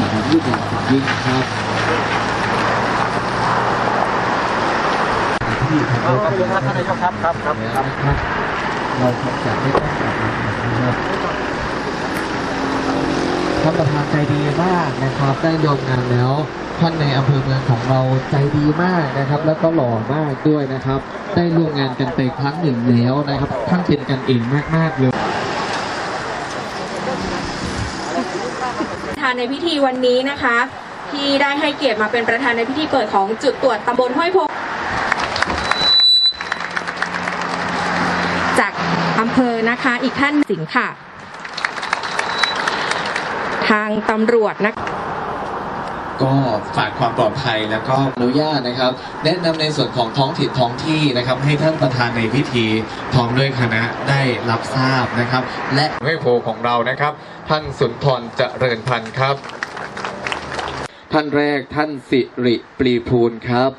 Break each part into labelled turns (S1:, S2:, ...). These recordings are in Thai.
S1: นะ
S2: ครับยืดหยุ่ยิ่งครับที่ทางเราต้อทำนะครับครับ
S1: ครับ
S2: ครับ
S1: ครับเราจะได้ต้องกลับนะครับท่านประธานใจดีมากนะครับ ได้ดมงานแล้วท่านในอำเภอเมืองของเราใจดีมากนะครับ แล้วก็หล่อมากด้วยนะครับ ได้ร่วมงานกันไปครั้งหนึ่งแล้วนะครับท่านเป็นกันเองมากๆเลย
S3: ธานในพิธีวันนี้นะคะ ที่ได้ให้เกียรติมาเป็นประธานในพิธีเปิดของจุดตรวจตำบลห้วยโพจากอำเภอนะคะอีกท่านสิงค่ะ ทางตำรวจนะคะ
S1: ก็ฝากความปลอดภัยแล้วก็อนุญาตนะครับ แนะนำในส่วนของท้องถิ่นท้องที่นะครับ ให้ท่านประธานในพิธีพร้อมด้วยคณะได้รับทราบนะครับ และห้วยโพของเรานะครับ ท่านสุนทรเจริญพันธ์ครับ ท่านแรกท่านสิริปรีภูลครับ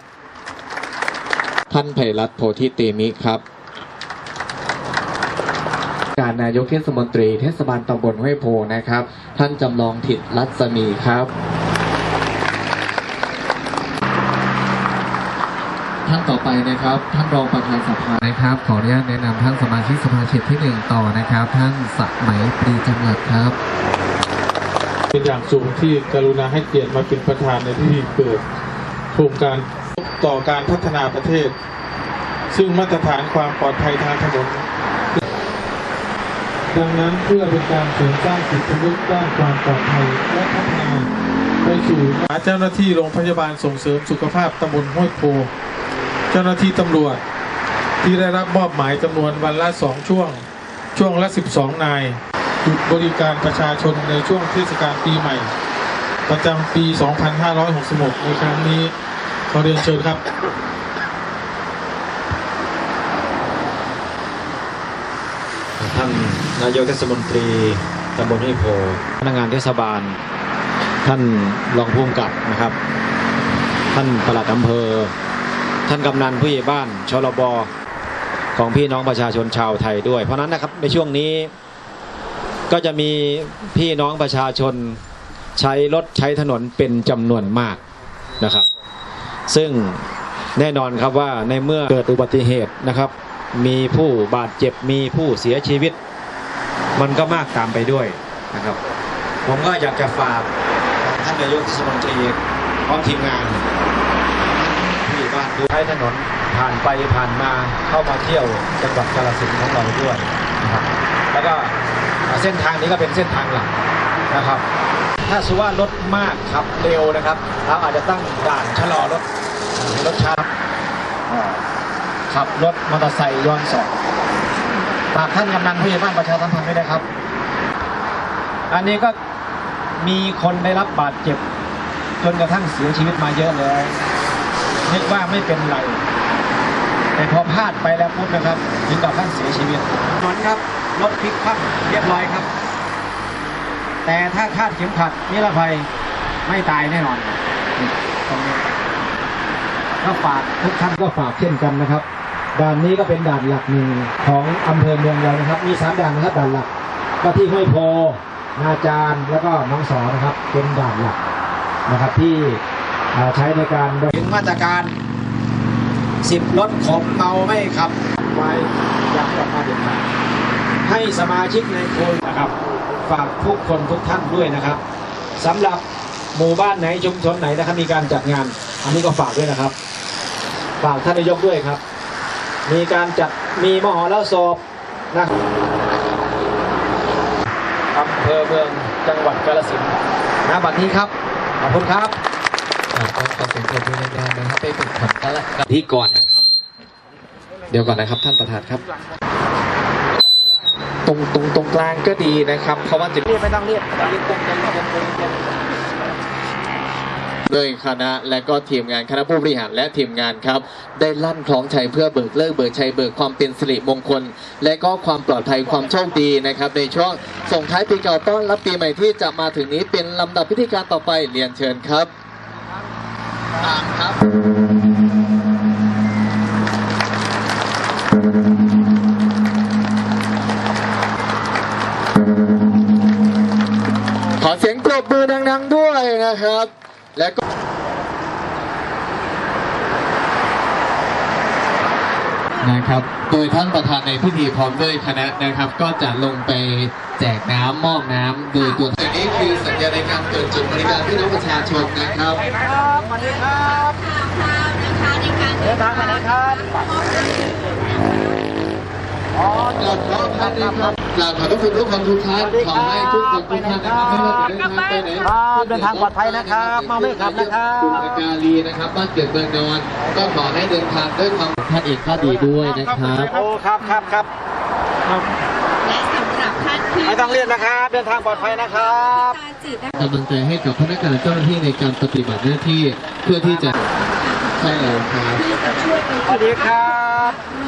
S1: ท่านไพรัตน์โพธิเตมิครับ การนายกเทศมนตรีเทศบาลตำบลห้วยโพนะครับ ท่านจำลองถิตรัศมีครับ ท่านต่อไปนะครับ ท่านรองประธานสภานะครับ ขออนุญาตแนะนำท่านสมาชิกสภาเขตที่หนึ่งต่อนะครับ ท่านสมัยปรีจังหวัดครับ
S4: เป็นอย่างสูงที่กรุณาให้เกียรติมาเป็นประธานในพิธีเปิดโครงการต่อการพัฒนาประเทศ ซึ่งมาตรฐานความปลอดภัยทางถนนดังนั้นเพื่อเป็นการเสริมสร้างสิทธิประโยชน์ด้านความปลอดภัยและพัฒนาไปสู่เจ้าหน้าที่โรงพยาบาลส่งเสริมสุขภาพตำบลห้วยโพ เจ้าหน้าที่ตำรวจที่ได้รับมอบหมายจำนวนวันละสองช่วง ช่วงละ 12 นายหยุดบริการประชาชนในช่วงเทศกาลปีใหม่ ประจำปี 2566 ในครั้งนี้ขอเรียนเชิญครับ
S2: ท่านนายกเทศมนตรีตำบลห้วยโพพนักงานเทศบาล ท่านรองผู้กำกับนะครับ ท่านปลัดอำเภอ ท่านกำนันผู้ใหญ่บ้านชลบของพี่น้องประชาชนชาวไทยด้วย เพราะนั้นนะครับในช่วงนี้ก็จะมีพี่น้องประชาชนใช้รถใช้ถนนเป็นจำนวนมากนะครับ ซึ่งแน่นอนครับว่าในเมื่อเกิดอุบัติเหตุนะครับ มีผู้บาดเจ็บมีผู้เสียชีวิต มันก็มากตามไปด้วยนะครับ ผมก็อยากจะฝากท่านนายกเทศมนตรีพร้อมทีมงาน ใช้ถนนผ่านไปผ่านมาเข้ามาเที่ยวจังหวัดกาฬสินธุ์ของเราด้วยนะครับแล้วก็เส้นทางนี้ก็เป็นเส้นทางหลักนะครับ ถ้าสุว่ารถมากขับเร็วนะครับเราอาจจะตั้งด่านชะลอรถรถช้าอ่าขับรถมอเตอร์ไซค์ย้อนสอนฝากท่านกำนันผู้ใหญ่บ้านประชาสัมพันธ์ด้วยนะครับ อันนี้ก็มีคนได้รับบาดเจ็บจนกระทั่งเสียชีวิตมาเยอะเลย นึกว่าไม่เป็นไร แต่พอพลาดไปแล้วปุ๊บนะครับถึงกับท่านเสียชีวิตถนนครับรถพลิกคว่ำเรียบร้อยครับ แต่ถ้าคาดเข็มขัดนิรภัยไม่ตายแน่นอนนี่ตรงนี้ก็ฝากทุกท่านก็ฝากเช่นกันนะครับ ด่านนี้ก็เป็นด่านหลักหนึ่งของอำเภอเมืองเรานะครับ มีสามด่านนะครับด่านหลัก ก็ที่ห้วยโพนาจารแล้วก็หน้องสอนะครับ เป็นด่านหลักนะครับที่อ่า ใช้ในการถึงมาตรการสิบรถขมเมาไม่ขับไว้อยากให้ออกมาเด็ดขาดให้สมาชิกในโครงนะครับ ฝากทุกคนทุกท่านด้วยนะครับสำหรับหมู่บ้านไหนชุมชนไหนนะครับมีการจัดงาน อันนี้ก็ฝากด้วยนะครับ ฝากท่านนายกด้วยครับ มีการจัดมีมหรสพนะอำเภอเมืองจังหวัดกาฬสินธุ์นะบัดนี้ครับขอบคุณครับ
S1: ครับก็ขอเสียงปรบมือแรงๆนะครับไปฝึกฝนกันและกันที่ก่อนนะครับ เดี๋ยวก่อนนะครับท่านประธานครับ ตรงตรงตรงกลางก็ดีนะครับ เพราะว่าจะ
S2: เรียบไม่ต้องเรียบยืนตรงกันตรงกันตรง
S1: ด้วยคณะและก็ทีมงานคณะผู้บริหารและทีมงานครับ ได้ลั่นคล้องชัยเพื่อเบิกเลิกเบิกชัยเบิกความเป็นสิริมงคล และก็ความปลอดภัยความโชคดีนะครับ ในช่วงส่งท้ายปีเก่าต้อนรับปีใหม่ที่จะมาถึงนี้เป็นลำดับพิธีการต่อไปเรียนเชิญครับ ตามครับขอเสียงปรบมือดังๆด้วยนะครับ และก็ นะครับ โดยท่านประธานในพิธีพร้อมด้วยคณะนะครับ ก็จะลงไปแจกน้ำมอบน้ำโดยตัวอันนี้คือสัญญาในการเปิดจุดบริการพี่น้องประชาชนนะครับ
S2: เดินทางมาไหนครับ
S1: กราบขอท่านนะครับ กราบขอบพระคุณทุกคนทุกท่านขอให้ทุกคนทุกท่านนะครับไม่ว่าจะเดินทางไปไหน
S2: ครับเดินทางปลอดภัยนะครับมาไม่ขับนะครับ
S1: คุณกาลีนะครับบ้านเกิดเมืองนอนก็ขอให้เดินทางด้วยความท่านเองก็ดีด้วยนะครับ
S2: โอ้ครับครับครับ
S3: และสำหรับท่านที่
S2: ไม่ต้องเรียนนะครับ เดินทางปลอดภัยนะครับ
S1: กำลังใจให้กับพนักงานเจ้าหน้าที่ในการปฏิบัติหน้าที่เพื่อที่จะใช่แล้วครับ
S2: สวัสดีครับ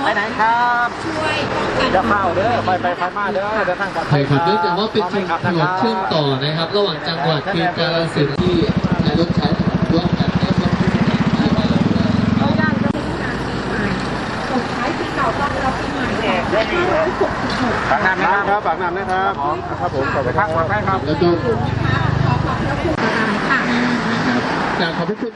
S2: ไปไหนครับ
S3: ช่วยป้องกัน
S2: เดี๋ยวเข้าเด้อไปไปไฟมาเด้อเดินทางปลอดภั
S1: ใช่
S2: ย
S1: ครับเนื่องจากว่าเป็น
S2: ขอ
S1: ถ
S2: ไม่
S1: น
S2: ขับ
S1: น
S2: นะครับ
S1: เชื่อมต่อนะครับ ระหว่างจังหวัดคือกาฬสินธุ์ที่ใช้รถใช้ถนนร่วมกันนะครับ
S3: ส่งท้ายปีเก่าต้อนรับปีใหม่2566
S2: ฝากน้ำนะครับฝากน้ำนะครับครับผมขอบคุณครับปลอดภัยครับ
S1: แล้วก็
S3: ขอขอบพระคุณค่ะ
S1: นะครับกราบขอบพระคุณ